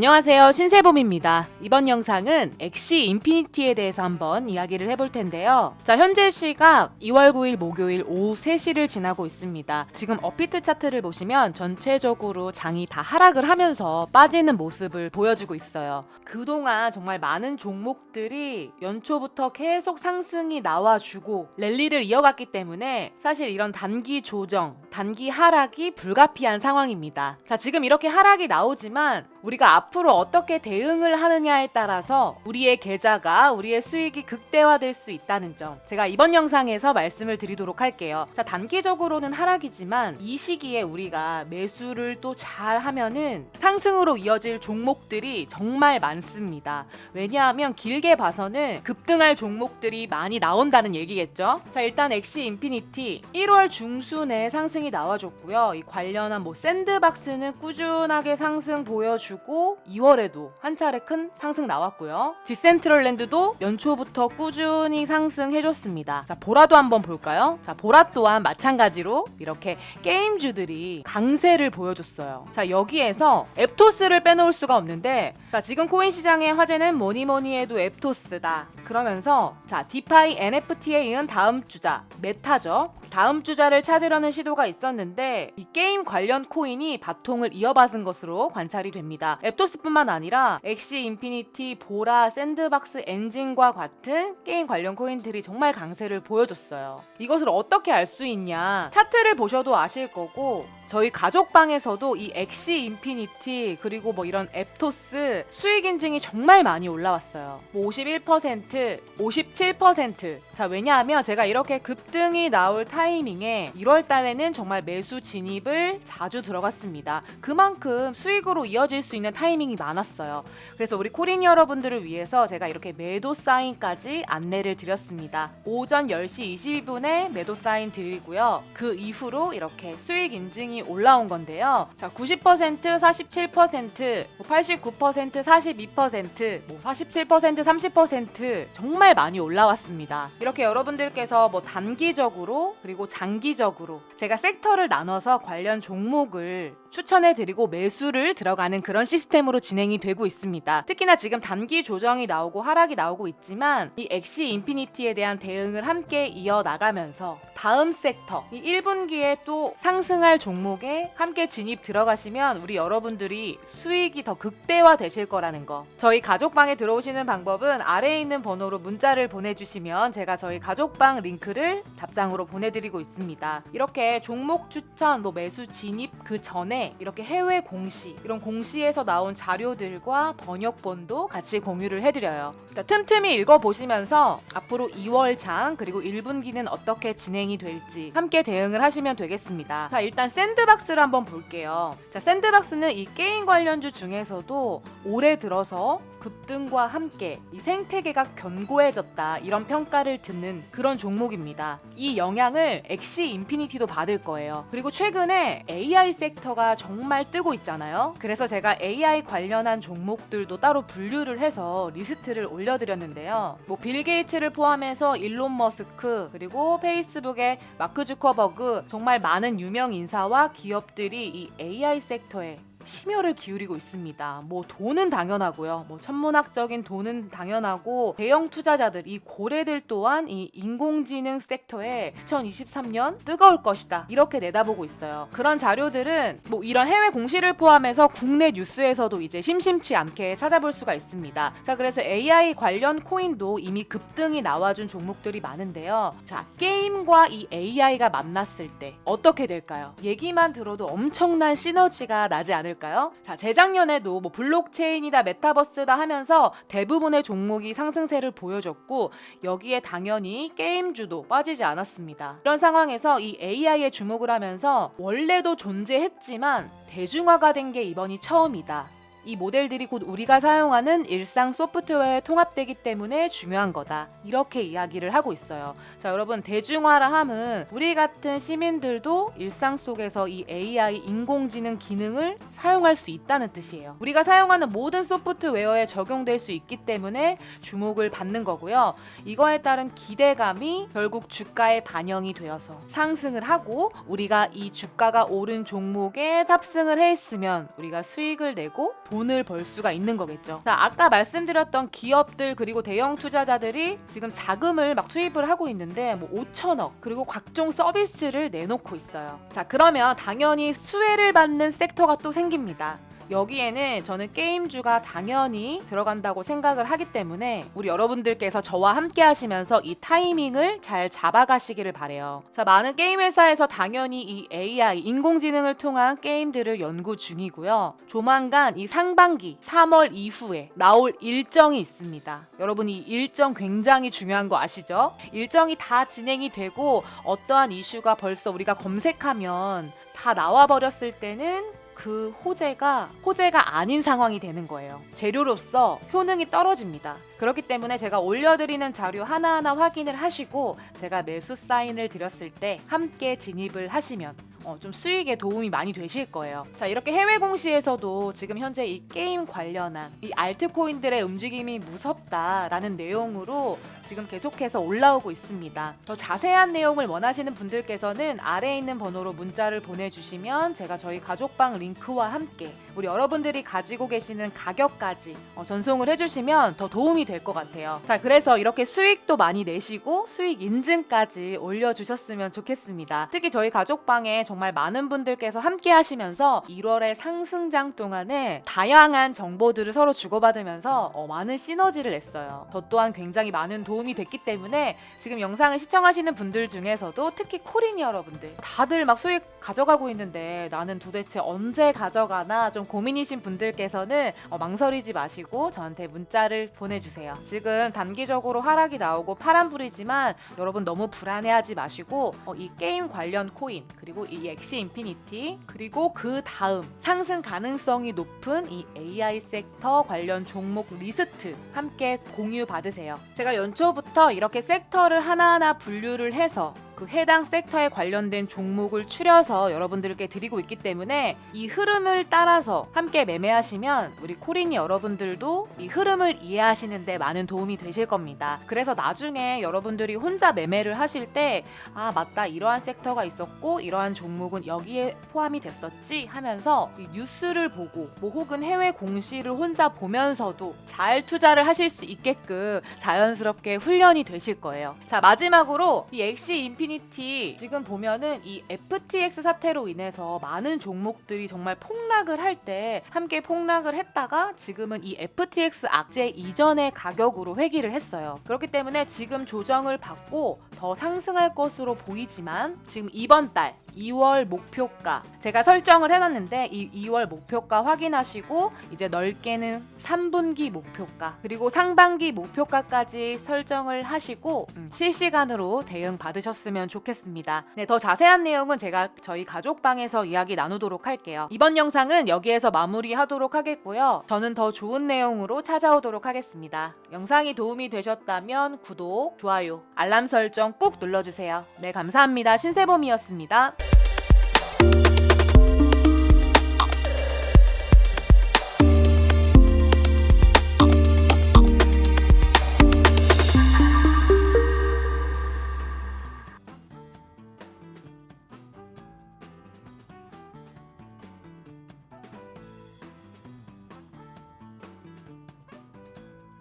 안녕하세요. 신세범입니다. 이번 영상은 엑시 인피니티에 대해서 한번 이야기를 해볼 텐데요. 자, 현재 시각 2월 9일 목요일 오후 3시를 지나고 있습니다. 지금 업비트 차트를 보시면 전체적으로 장이 다 하락을 하면서 빠지는 모습을 보여주고 있어요. 그동안 정말 많은 종목들이 연초부터 계속 상승이 나와주고 랠리를 이어갔기 때문에 사실 이런 단기 조정, 단기 하락이 불가피한 상황입니다. 자, 지금 이렇게 하락이 나오지만 우리가 앞으로 어떻게 대응을 하느냐에 따라서 우리의 계좌가 우리의 수익이 극대화될 수 있다는 점 제가 이번 영상에서 말씀을 드리도록 할게요. 자, 단기적으로는 하락이지만 이 시기에 우리가 매수를 또 잘 하면은 상승으로 이어질 종목들이 정말 많습니다. 왜냐하면 길게 봐서는 급등할 종목들이 많이 나온다는 얘기겠죠. 자, 일단 엑시 인피니티 1월 중순에 상승이 나와줬고요. 이 관련한 뭐 샌드박스는 꾸준하게 상승 보여주 고 2월에도 한 차례 큰 상승 나왔고요. 디센트럴랜드도 연초부터 꾸준히 상승해줬습니다. 자, 보라도 한번 볼까요? 자, 보라 또한 마찬가지로 이렇게 게임주들이 강세를 보여줬어요. 자, 여기에서 앱토스를 빼놓을 수가 없는데, 자, 지금 코인 시장의 화제는 뭐니 뭐니 해도 앱토스다. 그러면서, 자, 디파이 NFT에 이은 다음 주자, 메타죠. 다음 주자를 찾으려는 시도가 있었는데 이 게임 관련 코인이 바통을 이어받은 것으로 관찰이 됩니다. 앱토스뿐만 아니라 엑시 인피니티, 보라, 샌드박스 엔진과 같은 게임 관련 코인들이 정말 강세를 보여줬어요. 이것을 어떻게 알 수 있냐? 차트를 보셔도 아실 거고 저희 가족방에서도 이 엑시 인피니티 그리고 뭐 이런 앱토스 수익 인증이 정말 많이 올라왔어요. 뭐 51%, 57%. 자, 왜냐하면 제가 이렇게 급등이 나올 타이밍에 1월 달에는 정말 매수 진입을 자주 들어갔습니다. 그만큼 수익으로 이어질 수 있는 타이밍이 많았어요. 그래서 우리 코린 여러분들을 위해서 제가 이렇게 매도 사인까지 안내를 드렸습니다. 오전 10시 22분에 매도 사인 드리고요. 그 이후로 이렇게 수익 인증이 올라온 건데요. 자, 90%, 47%, 뭐 89%, 42%, 뭐 47%, 30% 정말 많이 올라왔습니다. 이렇게 여러분들께서 뭐 단기적으로 그리고 장기적으로 제가 섹터를 나눠서 관련 종목을 추천해 드리고 매수를 들어가는 그런 시스템으로 진행이 되고 있습니다. 특히나 지금 단기 조정이 나오고 하락이 나오고 있지만 이 엑시 인피니티에 대한 대응을 함께 이어 나가면서 다음 섹터 이 1분기에 또 상승할 종목에 함께 진입 들어가시면 우리 여러분들이 수익이 더 극대화 되실 거라는 거. 저희 가족방에 들어오시는 방법은 아래에 있는 번호로 문자를 보내주시면 제가 저희 가족방 링크를 답장으로 보내드리고 있습니다. 이렇게 종목 추천, 뭐 매수 진입 그 전에 이렇게 해외 공시 이런 공시에서 나온 자료들과 번역본도 같이 공유를 해드려요. 자, 틈틈이 읽어보시면서 앞으로 2월 장 그리고 1분기는 어떻게 진행이 될지 함께 대응을 하시면 되겠습니다. 자, 일단 샌드박스를 한번 볼게요. 자, 샌드박스는 이 게임 관련주 중에서도 올해 들어서 급등과 함께 이 생태계가 견고해졌다 이런 평가를 듣는 그런 종목입니다. 이 영향을 엑시 인피니티도 받을 거예요. 그리고 최근에 AI 섹터가 정말 뜨고 있잖아요. 그래서 제가 AI 관련한 종목들도 따로 분류를 해서 리스트를 올려드렸는데요. 뭐 빌 게이츠를 포함해서 일론 머스크 그리고 페이스북의 마크 주커버그 정말 많은 유명 인사와 기업들이 이 AI 섹터에 심혈을 기울이고 있습니다. 뭐 돈은 당연하고요. 뭐 천문학적인 돈은 당연하고 대형 투자자들 이 고래들 또한 이 인공지능 섹터에 2023년 뜨거울 것이다. 이렇게 내다보고 있어요. 그런 자료들은 뭐 이런 해외 공시를 포함해서 국내 뉴스에서도 이제 심심치 않게 찾아볼 수가 있습니다. 자, 그래서 AI 관련 코인도 이미 급등이 나와준 종목들이 많은데요. 자, 게임과 이 AI가 만났을 때 어떻게 될까요? 얘기만 들어도 엄청난 시너지가 나지 않을까요? 자, 재작년에도 뭐 블록체인이다, 메타버스다 하면서 대부분의 종목이 상승세를 보여줬고 여기에 당연히 게임주도 빠지지 않았습니다. 이런 상황에서 이 AI에 주목을 하면서 원래도 존재했지만 대중화가 된 게 이번이 처음이다. 이 모델들이 곧 우리가 사용하는 일상 소프트웨어에 통합되기 때문에 중요한 거다. 이렇게 이야기를 하고 있어요. 자, 여러분, 대중화라 함은 우리 같은 시민들도 일상 속에서 이 AI 인공지능 기능을 사용할 수 있다는 뜻이에요. 우리가 사용하는 모든 소프트웨어에 적용될 수 있기 때문에 주목을 받는 거고요. 이거에 따른 기대감이 결국 주가에 반영이 되어서 상승을 하고 우리가 이 주가가 오른 종목에 탑승을 해 있으면 우리가 수익을 내고 돈을 벌 수가 있는 거겠죠. 자, 아까 말씀드렸던 기업들 그리고 대형 투자자들이 지금 자금을 막 투입을 하고 있는데 뭐 5천억 그리고 각종 서비스를 내놓고 있어요. 자, 그러면 당연히 수혜를 받는 섹터가 또 생깁니다. 여기에는 저는 게임주가 당연히 들어간다고 생각을 하기 때문에 우리 여러분들께서 저와 함께 하시면서 이 타이밍을 잘 잡아가시기를 바래요. 자, 많은 게임 회사에서 당연히 이 AI 인공지능을 통한 게임들을 연구 중이고요. 조만간 이 상반기 3월 이후에 나올 일정이 있습니다. 여러분 이 일정 굉장히 중요한 거 아시죠? 일정이 다 진행이 되고 어떠한 이슈가 벌써 우리가 검색하면 다 나와 버렸을 때는 그 호재가 호재가 아닌 상황이 되는 거예요. 재료로서 효능이 떨어집니다. 그렇기 때문에 제가 올려드리는 자료 하나하나 확인을 하시고 제가 매수 사인을 드렸을 때 함께 진입을 하시면 어, 좀 수익에 도움이 많이 되실 거예요. 자, 이렇게 해외 공시에서도 지금 현재 이 게임 관련한 이 알트코인들의 움직임이 무섭다라는 내용으로 지금 계속해서 올라오고 있습니다. 더 자세한 내용을 원하시는 분들께서는 아래에 있는 번호로 문자를 보내주시면 제가 저희 가족방 링크와 함께 우리 여러분들이 가지고 계시는 가격까지 어, 전송을 해주시면 더 도움이 될 것 같아요. 자, 그래서 이렇게 수익도 많이 내시고 수익 인증까지 올려주셨으면 좋겠습니다. 특히 저희 가족방에 정말 많은 분들께서 함께 하시면서 1월의 상승장 동안에 다양한 정보들을 서로 주고받으면서 어, 많은 시너지를 냈어요. 저 또한 굉장히 많은 도움이 됐기 때문에 지금 영상을 시청하시는 분들 중에서도 특히 코린 여러분들 다들 막 수익 가져가고 있는데 나는 도대체 언제 가져가나 좀 고민이신 분들께서는 어, 망설이지 마시고 저한테 문자를 보내주세요. 지금 단기적으로 하락이 나오고 파란불이지만 여러분 너무 불안해하지 마시고 어, 이 게임 관련 코인 그리고 이 엑시 인피니티 그리고 그 다음 상승 가능성이 높은 이 AI 섹터 관련 종목 리스트 함께 공유 받으세요. 제가 연초부터 이렇게 섹터를 하나하나 분류를 해서 그 해당 섹터에 관련된 종목을 추려서 여러분들께 드리고 있기 때문에 이 흐름을 따라서 함께 매매하시면 우리 코린이 여러분들도 이 흐름을 이해하시는데 많은 도움이 되실 겁니다. 그래서 나중에 여러분들이 혼자 매매를 하실 때 아 맞다 이러한 섹터가 있었고 이러한 종목은 여기에 포함이 됐었지 하면서 이 뉴스를 보고 뭐 혹은 해외 공시를 혼자 보면서도 잘 투자를 하실 수 있게끔 자연스럽게 훈련이 되실 거예요. 자 마지막으로 이 엑시 인피 니티 지금 보면은 이 FTX 사태로 인해서 많은 종목들이 정말 폭락을 할 때 함께 폭락을 했다가 지금은 이 FTX 악재 이전의 가격으로 회귀를 했어요. 그렇기 때문에 지금 조정을 받고 더 상승할 것으로 보이지만 지금 이번 달 2월 목표가 제가 설정을 해놨는데 이 2월 목표가 확인하시고 이제 넓게는 3분기 목표가 그리고 상반기 목표가까지 설정을 하시고 음, 실시간으로 대응 받으셨으면 좋겠습니다. 네, 더 자세한 내용은 제가 저희 가족방에서 이야기 나누도록 할게요. 이번 영상은 여기에서 마무리하도록 하겠고요. 저는 더 좋은 내용으로 찾아오도록 하겠습니다. 영상이 도움이 되셨다면 구독, 좋아요, 알람 설정 꾹 눌러주세요. 네, 감사합니다. 신세범이었습니다.